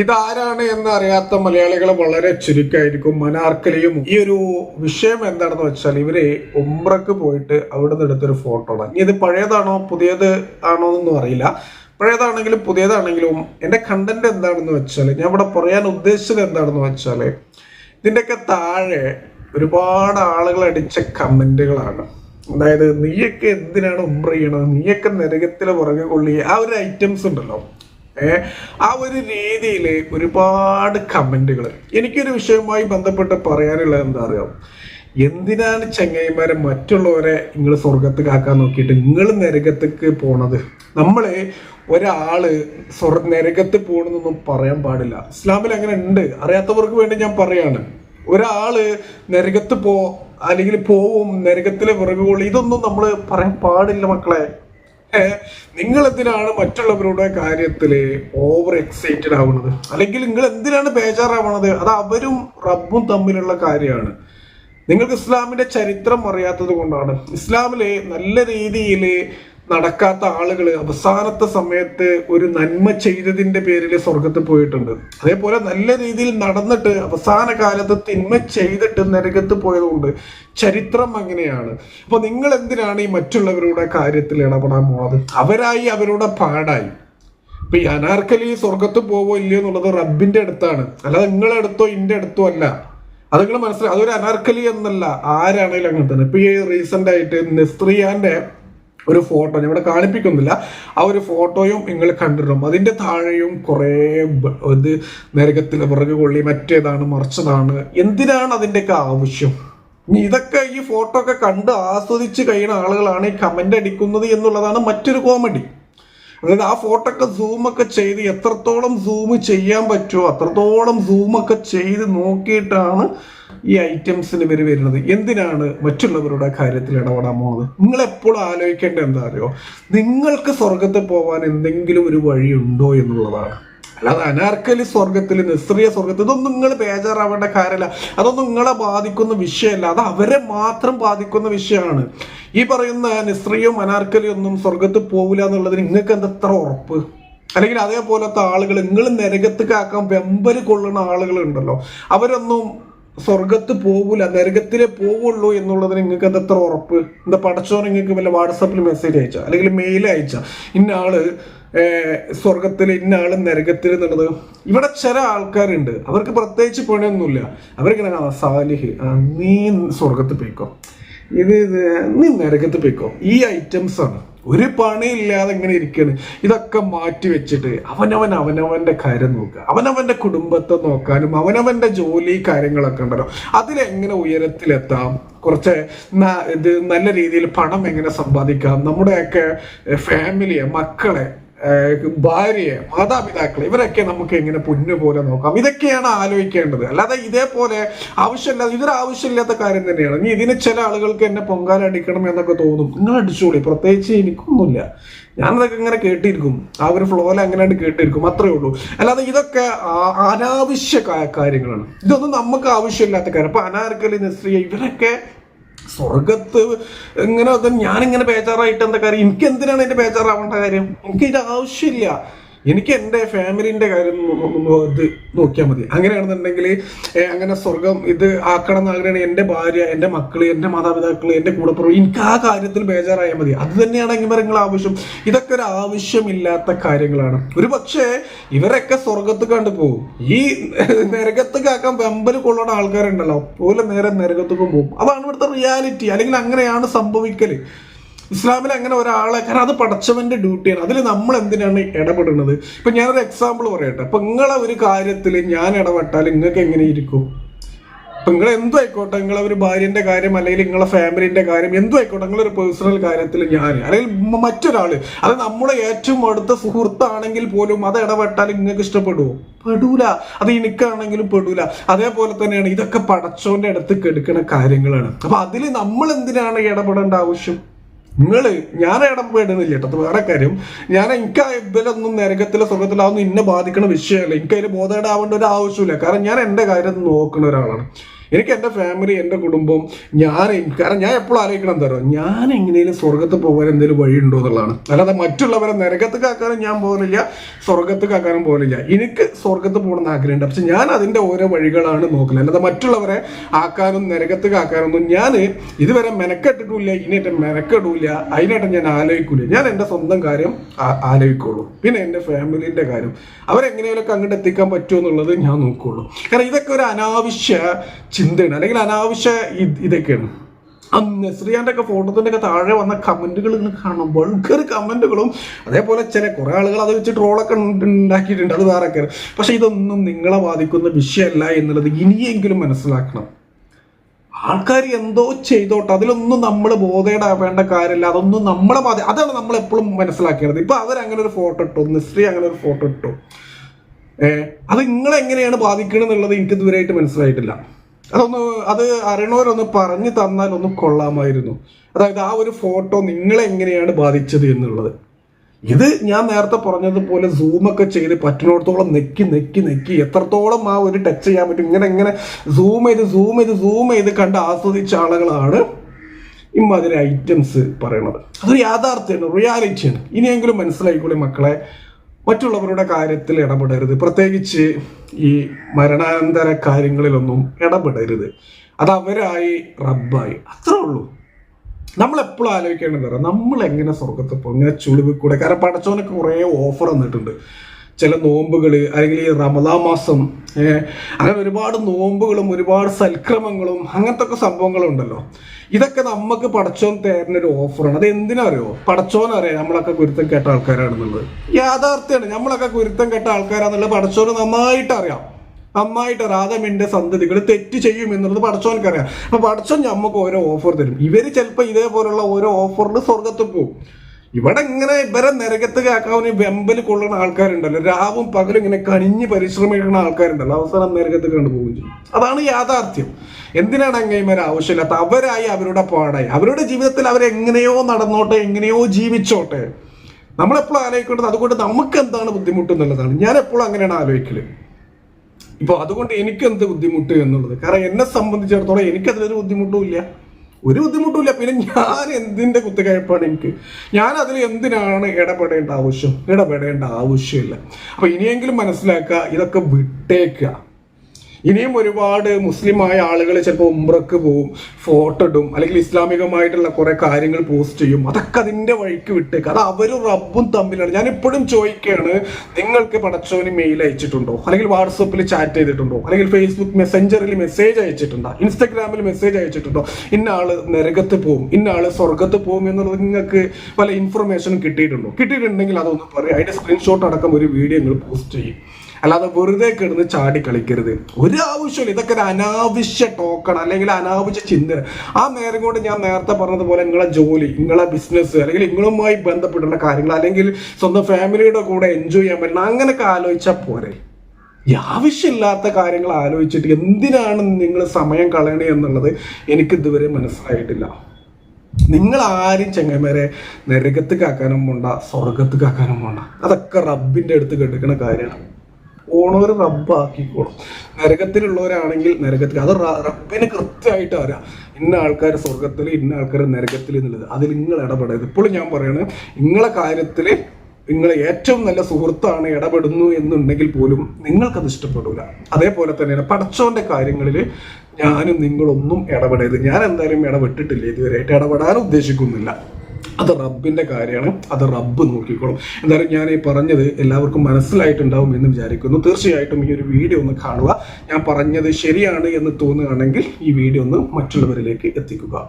ഇതാരാണ് എന്ന് അറിയാത്ത മലയാളികൾ വളരെ ചുരുക്കമായിരിക്കും മനാർക്കലിയും ഈ ഒരു വിഷയം എന്താണെന്ന് വെച്ചാൽ ഇവർ ഉംറക്ക് പോയിട്ട് അവിടെ നിന്ന് എടുത്തൊരു ഫോട്ടോ ആണ്. ഇനി ഇത് പഴയതാണോ പുതിയത് ആണോ എന്നൊന്നും അറിയില്ല. പഴയതാണെങ്കിലും പുതിയതാണെങ്കിലും എന്റെ കണ്ടന്റ് എന്താണെന്ന് വെച്ചാൽ ഞാൻ ഇവിടെ പറയാൻ ഉദ്ദേശിച്ചത് എന്താണെന്ന് വെച്ചാൽ ഇതിന്റെയൊക്കെ താഴെ ഒരുപാട് ആളുകൾ അടിച്ച കമന്റുകളാണ്. അതായത് നീയൊക്കെ എന്തിനാണ് ഉംറ ചെയ്യണത്? നീയൊക്കെ നരകത്തിലെ പുറകെ കൊള്ളി ആ ഒരു ഐറ്റംസ് ഉണ്ടല്ലോ. ആ ഒരു രീതിയിൽ ഒരുപാട് കമന്റുകൾ എനിക്കൊരു വിഷയവുമായി ബന്ധപ്പെട്ട് പറയാനുള്ളത് എന്താ അറിയാം? എന്തിനാണ് ചങ്ങായിമാരെ മറ്റുള്ളവരെ നിങ്ങൾ സ്വർഗത്ത് കാക്കാൻ നോക്കിയിട്ട് നിങ്ങൾ നരകത്തേക്ക് പോണത്? നമ്മൾ ഒരാൾ സ്വർ നരകത്ത് പോകണമെന്നൊന്നും പറയാൻ പാടില്ല. ഇസ്ലാമിൽ അങ്ങനെ ഉണ്ട് അറിയാത്തവർക്ക് വേണ്ടി ഞാൻ പറയാണ്. ഒരാൾ നരകത്ത് പോ അല്ലെങ്കിൽ പോവും നരകത്തിലെ വിറകുകൾ ഇതൊന്നും നമ്മൾ പറയാൻ പാടില്ല മക്കളെ. നിങ്ങൾ എന്തിനാണ് മറ്റുള്ളവരുടെ കാര്യത്തിൽ ഓവർ എക്സൈറ്റഡ് ആവുന്നത്? അല്ലെങ്കിൽ നിങ്ങൾ എന്തിനാണ് ബേജാറാവണത്? അത് അവരും റബ്ബും തമ്മിലുള്ള കാര്യമാണ്. നിങ്ങൾക്ക് ഇസ്ലാമിന്റെ ചരിത്രം അറിയാത്തത് കൊണ്ടാണ്. ഇസ്ലാമിൽ നല്ല രീതിയിൽ നടക്കാത്ത ആളുകൾ അവസാനത്തെ സമയത്ത് ഒരു നന്മ ചെയ്തതിന്റെ പേരിൽ സ്വർഗത്ത് പോയിട്ടുണ്ട്. അതേപോലെ നല്ല രീതിയിൽ നടന്നിട്ട് അവസാന കാലത്ത് തിന്മ ചെയ്തിട്ട് നരകത്ത് പോയതുകൊണ്ട് ചരിത്രം അങ്ങനെയാണ്. അപ്പൊ നിങ്ങൾ എന്തിനാണ് ഈ മറ്റുള്ളവരുടെ കാര്യത്തിൽ ഇടപെടാൻ പോണത്? അവരായി അവരുടെ പാടായി. ഇപ്പൊ ഈ അനാർക്കലി സ്വർഗത്ത് പോവോ ഇല്ലയോ എന്നുള്ളത് റബ്ബിന്റെ അടുത്താണ്. അല്ലാതെ നിങ്ങളുടെ അടുത്തോ ഇന്റെ അടുത്തോ അല്ല. അത് നിങ്ങൾ മനസ്സിലായി അതൊരു അനാർക്കലി എന്നല്ല. ആരാണെങ്കിലും അങ്ങനെ തന്നെ. ഇപ്പൊ ഈ റീസെന്റ് ആയിട്ട് നെസ്ത്രിയാന്റെ ഒരു ഫോട്ടോ ഇവിടെ കാണിപ്പിക്കുന്നില്ല. ആ ഒരു ഫോട്ടോയും നിങ്ങൾ കണ്ടിട്ടും അതിന്റെ താഴെയും കുറേ ഇത് നരകത്തിൽ പുറകെ കൊള്ളി മറ്റേതാണ് മറിച്ചതാണ്. എന്തിനാണ് അതിന്റെയൊക്കെ ആവശ്യം? ഇതൊക്കെ ഈ ഫോട്ടോ ഒക്കെ കണ്ട് ആസ്വദിച്ച് കഴിയുന്ന ആളുകളാണ് ഈ കമന്റ് അടിക്കുന്നത് എന്നുള്ളതാണ് മറ്റൊരു കോമഡി അതായത് ആ ഫോട്ടോ ഒക്കെ സൂമൊക്കെ ചെയ്ത് എത്രത്തോളം സൂം ചെയ്യാൻ പറ്റുമോ അത്രത്തോളം സൂമൊക്കെ ചെയ്ത് നോക്കിയിട്ടാണ് ഈ ഐറ്റംസിന് വരെ വരുന്നത് എന്തിനാണ് മറ്റുള്ളവരുടെ കാര്യത്തിൽ ഇടപെടാൻ പോകുന്നത്? നിങ്ങൾ എപ്പോഴും ആലോചിക്കേണ്ട എന്താ അറിയോ? നിങ്ങൾക്ക് സ്വർഗത്തിൽ പോകാൻ എന്തെങ്കിലും ഒരു വഴിയുണ്ടോ എന്നുള്ളതാണ്. അല്ലാതെ അനാർക്കലി സ്വർഗത്തിൽ നിസ്ത്രീയ സ്വർഗത്തിൽ ഇതൊന്നും നിങ്ങൾ ബേജാറാവേണ്ട കാര്യമല്ല. അതൊന്നും നിങ്ങളെ ബാധിക്കുന്ന വിഷയമല്ല. അത് അവരെ മാത്രം ബാധിക്കുന്ന വിഷയമാണ്. ഈ പറയുന്ന നിസ്ത്രീയും അനാർക്കലിയും ഒന്നും സ്വർഗത്ത് പോകില്ല എന്നുള്ളതിന് നിങ്ങൾക്ക് എന്തെത്ര ഉറപ്പ്? അല്ലെങ്കിൽ അതേപോലത്തെ ആളുകൾ നിങ്ങൾ നരകത്തേക്കാക്കാൻ വെമ്പൽ കൊള്ളുന്ന ആളുകളുണ്ടല്ലോ. അവരൊന്നും സ്വർഗത്ത് പോകൂല നരകത്തിലേ പോവുള്ളൂ എന്നുള്ളതിന് നിങ്ങൾക്ക് അത് എത്ര ഉറപ്പ്? എന്താ പടച്ചോ നിങ്ങൾക്ക് വല്ല വാട്സപ്പിൽ മെസ്സേജ് അയച്ച? അല്ലെങ്കിൽ മെയിൽ അയച്ച? ഇന്ന ആൾ സ്വർഗത്തിൽ ഇന്ന ആൾ നരകത്തിൽ എന്നുള്ളത്? ഇവിടെ ചില ആൾക്കാരുണ്ട്. അവർക്ക് പ്രത്യേകിച്ച് പണിയൊന്നുമില്ല. അവർക്കിങ്ങനെ ആ സാലിഹ് നീ സ്വർഗത്ത് പോയിക്കോ. ഇത് ഇത് നീ നരകത്ത് പോയിക്കോ. ഈ ഐറ്റംസ് ആണ്. ഒരു പണിയില്ലാതെ ഇങ്ങനെ ഇരിക്കുകയാണ് ഇതൊക്കെ മാറ്റി വെച്ചിട്ട് അവനവൻ അവനവന്റെ കാര്യം നോക്കുക. അവനവന്റെ കുടുംബത്തെ നോക്കാനും അവനവന്റെ ജോലി കാര്യങ്ങളൊക്കെ ഉണ്ടല്ലോ. അതിലെങ്ങനെ ഉയരത്തിലെത്താം? കുറച്ച് ഇത് നല്ല രീതിയിൽ പണം എങ്ങനെ സമ്പാദിക്കാം? നമ്മുടെയൊക്കെ ഫാമിലിയെ മക്കളെ ഭാര്യയെ മാതാപിതാക്കളെ ഇവരൊക്കെ നമുക്ക് എങ്ങനെ പൊന്നു പോലെ നോക്കാം. ഇതൊക്കെയാണ് ആലോചിക്കേണ്ടത്. അല്ലാതെ ഇതേപോലെ ആവശ്യമില്ലാതെ ഇതൊരു ആവശ്യമില്ലാത്ത കാര്യം തന്നെയാണ്. ഇനി ഇതിന് ചില ആളുകൾക്ക് എന്നെ പൊങ്കാല അടിക്കണം എന്നൊക്കെ തോന്നും. നിങ്ങൾ അടിച്ചോളി. പ്രത്യേകിച്ച് എനിക്കൊന്നുമില്ല. ഞാനതൊക്കെ ഇങ്ങനെ കേട്ടിരിക്കും. ആ ഒരു ഫ്ലോയിൽ അങ്ങനെ കേട്ടിരിക്കും. അത്രേ ഉള്ളൂ. അല്ലാതെ ഇതൊക്കെ അനാവശ്യ കാര്യങ്ങളാണ്. ഇതൊന്നും നമുക്ക് ആവശ്യമില്ലാത്ത കാര്യം. അപ്പൊ അനാർക്കലി നിസ്ത്രീയ ഇവരൊക്കെ സ്വർഗത്ത് ഇങ്ങനെ ഞാനിങ്ങനെ ബേജാറായിട്ട് എന്താ കാര്യം? എനിക്ക് എന്തിനാണ് എന്റെ ബേജാറാവേണ്ട കാര്യം? എനിക്ക് ഇത് ആവശ്യമില്ല. എനിക്ക് എന്റെ ഫാമിലിന്റെ കാര്യം ഇത് നോക്കിയാൽ മതി. അങ്ങനെയാണെന്നുണ്ടെങ്കിൽ അങ്ങനെ സ്വർഗം ഇത് ആക്കണം എന്ന് ആഗ്രഹമാണ് എന്റെ ഭാര്യ എന്റെ മക്കൾ എന്റെ മാതാപിതാക്കൾ എന്റെ കൂടപ്പുറം എനിക്ക് ആ കാര്യത്തിൽ ബേജാറായാൽ മതി. അത് തന്നെയാണ് എങ്ങനെ ആവശ്യം. ഇതൊക്കെ ഒരു ആവശ്യമില്ലാത്ത കാര്യങ്ങളാണ്. ഒരു പക്ഷേ ഇവരൊക്കെ സ്വർഗത്ത് കണ്ടു പോകും ഈ നരകത്ത് കാക്കാൻ വെമ്പൽ കൊള്ളുന്ന ആൾക്കാരുണ്ടല്ലോ. പോലെ നേരെ നരകത്തേക്കും പോകും. അതാണ് ഇവിടുത്തെ റിയാലിറ്റി അല്ലെങ്കിൽ അങ്ങനെയാണ് സംഭവിക്കൽ. ഇസ്ലാമിൽ അങ്ങനെ ഒരാളെ കാരണം അത് പടച്ചവന്റെ ഡ്യൂട്ടിയാണ്. അതിൽ നമ്മൾ എന്തിനാണ് ഇടപെടുന്നത്? ഇപ്പൊ ഞാനൊരു എക്സാമ്പിൾ പറയട്ടെ. അപ്പൊ നിങ്ങളെ ഒരു കാര്യത്തിൽ ഞാൻ ഇടപെട്ടാൽ നിങ്ങൾക്ക് എങ്ങനെ ഇരിക്കും ഇപ്പൊ നിങ്ങൾ എന്തും ആയിക്കോട്ടെ നിങ്ങളെ ഒരു ഭാര്യന്റെ കാര്യം അല്ലെങ്കിൽ നിങ്ങളെ ഫാമിലിന്റെ കാര്യം എന്തും ആയിക്കോട്ടെ നിങ്ങളൊരു പേഴ്സണൽ കാര്യത്തിൽ ഞാൻ അല്ലെങ്കിൽ മറ്റൊരാൾ അത് നമ്മുടെ ഏറ്റവും അടുത്ത സുഹൃത്താണെങ്കിൽ പോലും അത് ഇടപെട്ടാൽ നിങ്ങൾക്ക് ഇഷ്ടപ്പെടുവോ? പെടൂല. അത് എനിക്കാണെങ്കിലും പെടൂല. അതേപോലെ തന്നെയാണ് ഇതൊക്കെ പടച്ചോന്റെ അടുത്ത് കെടുക്കുന്ന കാര്യങ്ങളാണ്. അപ്പൊ അതിൽ നമ്മൾ എന്തിനാണ് ഇടപെടേണ്ട ആവശ്യം? നിങ്ങൾ ഞാൻ ഇടം പേടുന്നില്ല കേട്ടോ. വേറെ കാര്യം. ഞാൻ എനിക്ക് ആ ഇതിലൊന്നും നരകത്തിലെ സുഖത്തിലോ അതൊന്നും ഇന്നെ ബാധിക്കണ വിഷയമല്ല. എനിക്ക് അതിൽ ബോധേടാവേണ്ട ഒരു ആവശ്യമില്ല കാരണം ഞാൻ എന്റെ കാര്യം നോക്കുന്ന ഒരാളാണ്. എനിക്ക് എന്റെ ഫാമിലി എന്റെ കുടുംബം ഞാൻ കാരണം ഞാൻ എപ്പോഴും ആലോചിക്കണം പറയുക ഞാൻ എങ്ങനെയും സ്വർഗത്ത് പോകാൻ എന്തെങ്കിലും വഴിയുണ്ടോ എന്നുള്ളതാണ്. അല്ലാതെ മറ്റുള്ളവരെ നരകത്ത് കാക്കാനും ഞാൻ പോകുന്നില്ല സ്വർഗത്ത് കാക്കാനും പോകുന്നില്ല. എനിക്ക് സ്വർഗത്ത് പോകണമെന്ന് ആഗ്രഹമുണ്ട്. പക്ഷെ ഞാൻ അതിന്റെ ഓരോ വഴികളാണ് നോക്കുന്നത്. അല്ലാതെ മറ്റുള്ളവരെ ആക്കാനും നരകത്ത് കാക്കാനൊന്നും ഞാൻ ഇതുവരെ മെനക്കെട്ടിട്ടില്ല ഇനിയിട്ട് മെനക്കെടില്ല അതിനായിട്ട് ഞാൻ ആലോചിക്കൂല. ഞാൻ എന്റെ സ്വന്തം കാര്യം ആലോചിക്കുള്ളൂ. പിന്നെ എന്റെ ഫാമിലിന്റെ കാര്യം. അവരെങ്ങനെയൊക്കെ അങ്ങോട്ട് എത്തിക്കാൻ പറ്റുമോ എന്നുള്ളത് ഞാൻ നോക്കുള്ളൂ. കാരണം ഇതൊക്കെ ഒരു അനാവശ്യ ചിന്തയാണ്. അല്ലെങ്കിൽ അനാവശ്യ ഇത് ഇതൊക്കെയാണ്. ആ ശ്രീയാന്റെ ഒക്കെ ഫോട്ടോത്തിന്റെ ഒക്കെ താഴെ വന്ന കമന്റുകൾ ഇങ്ങനെ കാണണം വൾഗർ കമന്റുകളും. അതേപോലെ ചില കുറെ ആളുകൾ അത് വെച്ച് ട്രോളൊക്കെ ഉണ്ടാക്കിയിട്ടുണ്ട്. അത് വേറെ കാര്യം പക്ഷെ ഇതൊന്നും നിങ്ങളെ ബാധിക്കുന്ന വിഷയമല്ല എന്നുള്ളത് ഇനിയെങ്കിലും മനസ്സിലാക്കണം. ആൾക്കാർ എന്തോ ചെയ്തോട്ടെ. അതിലൊന്നും നമ്മൾ ബോധേടാവേണ്ട കാര്യമില്ല. അതൊന്നും നമ്മളെ ബാധി അതാണ് നമ്മൾ എപ്പോഴും മനസ്സിലാക്കേണ്ടത്. ഇപ്പൊ അവരങ്ങനെ ഒരു ഫോട്ടോ ഇട്ടു. നിശ്രീ അങ്ങനെ ഒരു ഫോട്ടോ ഇട്ടു. ഏഹ് അത് നിങ്ങളെങ്ങനെയാണ് ബാധിക്കണമെന്നുള്ളത് എനിക്ക് ഇതുവരെയായിട്ട് മനസ്സിലായിട്ടില്ല. അതൊന്ന് അത് അറിയണവരൊന്ന് പറഞ്ഞു തന്നാൽ ഒന്ന് കൊള്ളാമായിരുന്നു. അതായത് ആ ഒരു ഫോട്ടോ നിങ്ങളെ എങ്ങനെയാണ് ബാധിച്ചത് എന്നുള്ളത്. ഇത് ഞാൻ നേരത്തെ പറഞ്ഞതുപോലെ സൂമൊക്കെ ചെയ്ത് പറ്റുന്നിടത്തോളം നെക്കി നെക്കി നെക്കി എത്രത്തോളം ആ ഒരു ടച്ച് ചെയ്യാൻ പറ്റും. ഇങ്ങനെ ഇങ്ങനെ സൂം ചെയ്ത് സൂം ചെയ്ത് സൂം ചെയ്ത് കണ്ട് ആസ്വദിച്ച ആളുകളാണ് ഇമ്മാതിരി ഐറ്റംസ് പറയണത്. അതൊരു യാഥാർത്ഥ്യമാണ് റിയാലിറ്റിയാണ് ഇനിയെങ്കിലും മനസ്സിലായിക്കോളി മക്കളെ. മറ്റുള്ളവരുടെ കാര്യത്തിൽ ഇടപെടരുത്. പ്രത്യേകിച്ച് ഈ മരണാനന്തര കാര്യങ്ങളിലൊന്നും ഇടപെടരുത്. അത് അവരായി റബ്ബായി. അത്രേ ഉള്ളൂ. നമ്മൾ എപ്പോഴും ആലോചിക്കേണ്ടത് നമ്മൾ എങ്ങനെ സ്വർഗത്തിൽ പോകും ഇങ്ങനെ ചുളിവിൽ കൂടെ. കാരണം പടച്ചോനൊക്കെ കുറേ ഓഫർ തന്നിട്ടുണ്ട്. ചില നോമ്പുകൾ അല്ലെങ്കിൽ ഈ റമദാ മാസം അങ്ങനെ ഒരുപാട് നോമ്പുകളും ഒരുപാട് സൽക്രമങ്ങളും അങ്ങനത്തെ ഒക്കെ സംഭവങ്ങളുണ്ടല്ലോ. ഇതൊക്കെ നമുക്ക് പടച്ചോൻ തരുന്ന ഒരു ഓഫറാണ്. അത് എന്തിനറിയോ പടച്ചോൻ അറിയാം നമ്മളൊക്കെ കുരുത്തം കേട്ട ആൾക്കാരാണെന്നുള്ളത്. യാഥാർത്ഥ്യമാണ്. നമ്മളൊക്കെ കുരുത്തം കേട്ട ആൾക്കാരാണെന്നുള്ളത് പടച്ചോന് നന്നായിട്ട് അറിയാം. നന്നായിട്ട് രാധമിന്റെ സന്തതികൾ തെറ്റ് ചെയ്യും എന്നുള്ളത് പടച്ചോനക്കറിയാം അപ്പൊ പടച്ചോൻ നമുക്ക് ഓരോ ഓഫർ തരും. ഇവർ ചിലപ്പോൾ ഇതേപോലുള്ള ഓരോ ഓഫറിൽ സ്വർഗത്തിൽ പോകും ഇവിടെ ഇങ്ങനെ ഇവരെ നിരകത്ത് കാക്കാവിന് വെമ്പൽ കൊള്ളുന്ന ആൾക്കാരുണ്ടല്ലോ. രാവും പകലും ഇങ്ങനെ കനിഞ്ഞ് പരിശ്രമിക്കുന്ന ആൾക്കാരുണ്ടല്ലോ. അവസാനം നിരകത്ത് കണ്ടു പോകും ചെയ്യും. അതാണ് യാഥാർത്ഥ്യം. എന്തിനാണ് അങ്ങേമാർ ആവശ്യമില്ലാത്ത? അവരായി അവരുടെ പാടായി. അവരുടെ ജീവിതത്തിൽ അവരെങ്ങനെയോ നടന്നോട്ടെ എങ്ങനെയോ ജീവിച്ചോട്ടെ. നമ്മളെപ്പോഴും ആലോചിക്കേണ്ടത് അതുകൊണ്ട് നമുക്ക് എന്താണ് ബുദ്ധിമുട്ട് എന്നുള്ളതാണ് ഞാൻ എപ്പോഴും അങ്ങനെയാണ് ആലോചിക്കൽ. ഇപ്പൊ അതുകൊണ്ട് എനിക്ക് എന്ത് ബുദ്ധിമുട്ട് എന്നുള്ളത്? കാരണം എന്നെ സംബന്ധിച്ചിടത്തോളം എനിക്കതിലൊരു ബുദ്ധിമുട്ടും ഇല്ല. ഒരു ബുദ്ധിമുട്ടുമില്ല. പിന്നെ ഞാൻ എന്തിന്റെ കുത്തിക്കയപ്പാണ് എനിക്ക്? ഞാൻ അതിൽ എന്തിനാണ് ഇടപെടേണ്ട ആവശ്യം? ഇടപെടേണ്ട ആവശ്യമില്ല. അപ്പൊ ഇനിയെങ്കിലും മനസ്സിലാക്കുക ഇതൊക്കെ വിട്ടേക്കുക. ഇനിയും ഒരുപാട് മുസ്ലിമായ ആളുകൾ ചിലപ്പോൾ ഉംറക്ക് പോവും ഫോട്ടോ ഇടും അല്ലെങ്കിൽ ഇസ്ലാമികമായിട്ടുള്ള കുറെ കാര്യങ്ങൾ പോസ്റ്റ് ചെയ്യും. അതൊക്കെ അതിന്റെ വഴിക്ക് വിട്ടേക്ക് അത് അവരും റബ്ബും തമ്മിലാണ്. ഞാൻ ഇപ്പോഴും ചോദിക്കുകയാണ് നിങ്ങൾക്ക് പടച്ചോന് മെയിൽ അയച്ചിട്ടുണ്ടോ? അല്ലെങ്കിൽ വാട്സപ്പിൽ ചാറ്റ് ചെയ്തിട്ടുണ്ടോ? അല്ലെങ്കിൽ ഫേസ്ബുക്ക് മെസ്സഞ്ചറിൽ മെസ്സേജ് അയച്ചിട്ടുണ്ടോ? ഇൻസ്റ്റാഗ്രാമിൽ മെസ്സേജ് അയച്ചിട്ടുണ്ടോ? ഇന്ന ആൾ നരകത്ത് പോവും ഇന്ന ആൾ സ്വർഗത്ത് പോവും എന്നുള്ളത് നിങ്ങൾക്ക് പല ഇൻഫർമേഷനും കിട്ടിയിട്ടുണ്ടോ? കിട്ടിയിട്ടുണ്ടെങ്കിൽ അതൊന്ന് പറയും. അതിന്റെ സ്ക്രീൻഷോട്ട് അടക്കം ഒരു വീഡിയോ നിങ്ങൾ പോസ്റ്റ് ചെയ്യും. അല്ലാതെ വെറുതെ കിടന്ന് ചാടി കളിക്കരുത്. ഒരു ആവശ്യമില്ല ഇതൊക്കെ ഒരു അനാവശ്യ ടോക്കൺ അല്ലെങ്കിൽ അനാവശ്യ ചിന്ത ആ നേരം കൊണ്ട് ഞാൻ നേരത്തെ പറഞ്ഞതുപോലെ നിങ്ങളെ ജോലി നിങ്ങളെ ബിസിനസ് അല്ലെങ്കിൽ നിങ്ങളുമായി ബന്ധപ്പെട്ടുള്ള കാര്യങ്ങൾ അല്ലെങ്കിൽ സ്വന്തം ഫാമിലിയുടെ കൂടെ എൻജോയ് ചെയ്യാൻ പറ്റുന്ന അങ്ങനെയൊക്കെ ആലോചിച്ചാൽ പോരെ. ആവശ്യമില്ലാത്ത കാര്യങ്ങൾ ആലോചിച്ചിട്ട് എന്തിനാണ് നിങ്ങൾ സമയം കളയണേ എന്നുള്ളത് എനിക്ക് ഇതുവരെ മനസ്സിലായിട്ടില്ല. നിങ്ങൾ ആരും ചെങ്ങന്മാരെ നരകത്ത് കാക്കാനും പോണ്ട സ്വർഗത്ത് കാക്കാനും പോണ്ട. അതൊക്കെ റബ്ബിന്റെ അടുത്ത് കെടുക്കുന്ന കാര്യമാണ്. ഓണോര് റബ്ബാക്കിക്കോളും. നരകത്തിലുള്ളവരാണെങ്കിൽ നരകത്തിൽ അത് റബ്ബിന് കൃത്യമായിട്ട് അറിയാം. ഇന്ന ആൾക്കാർ സ്വർഗത്തിൽ ഇന്ന ആൾക്കാർ നരകത്തിൽ എന്നുള്ളത്. അതിൽ നിങ്ങൾ ഇടപെടരുത്. ഇപ്പോഴും ഞാൻ പറയുന്നത് നിങ്ങളെ കാര്യത്തിൽ നിങ്ങൾ ഏറ്റവും നല്ല സുഹൃത്താണ് ഇടപെടുന്നു എന്നുണ്ടെങ്കിൽ പോലും നിങ്ങൾക്കത് ഇഷ്ടപ്പെടില്ല അതേപോലെ തന്നെയാണ് പടച്ചോന്റെ കാര്യങ്ങളിൽ ഞാനും നിങ്ങളൊന്നും ഇടപെടരുത്. ഞാൻ എന്തായാലും ഇടപെട്ടിട്ടില്ല ഇതുവരെയായിട്ട്. ഇടപെടാൻ ഉദ്ദേശിക്കുന്നില്ല. അത് റബ്ബിന്റെ കാര്യമാണ്. അത് റബ്ബ് നോക്കിക്കോളും. എന്തായാലും ഞാൻ ഈ പറഞ്ഞത് എല്ലാവർക്കും മനസ്സിലായിട്ടുണ്ടാവും എന്ന് വിചാരിക്കുന്നു. തീർച്ചയായിട്ടും ഈ ഒരു വീഡിയോ ഒന്ന് കാണുക. ഞാൻ പറഞ്ഞത് ശരിയാണ് എന്ന് തോന്നുകയാണെങ്കിൽ ഈ വീഡിയോ ഒന്ന് മറ്റുള്ളവരിലേക്ക് എത്തിക്കുക.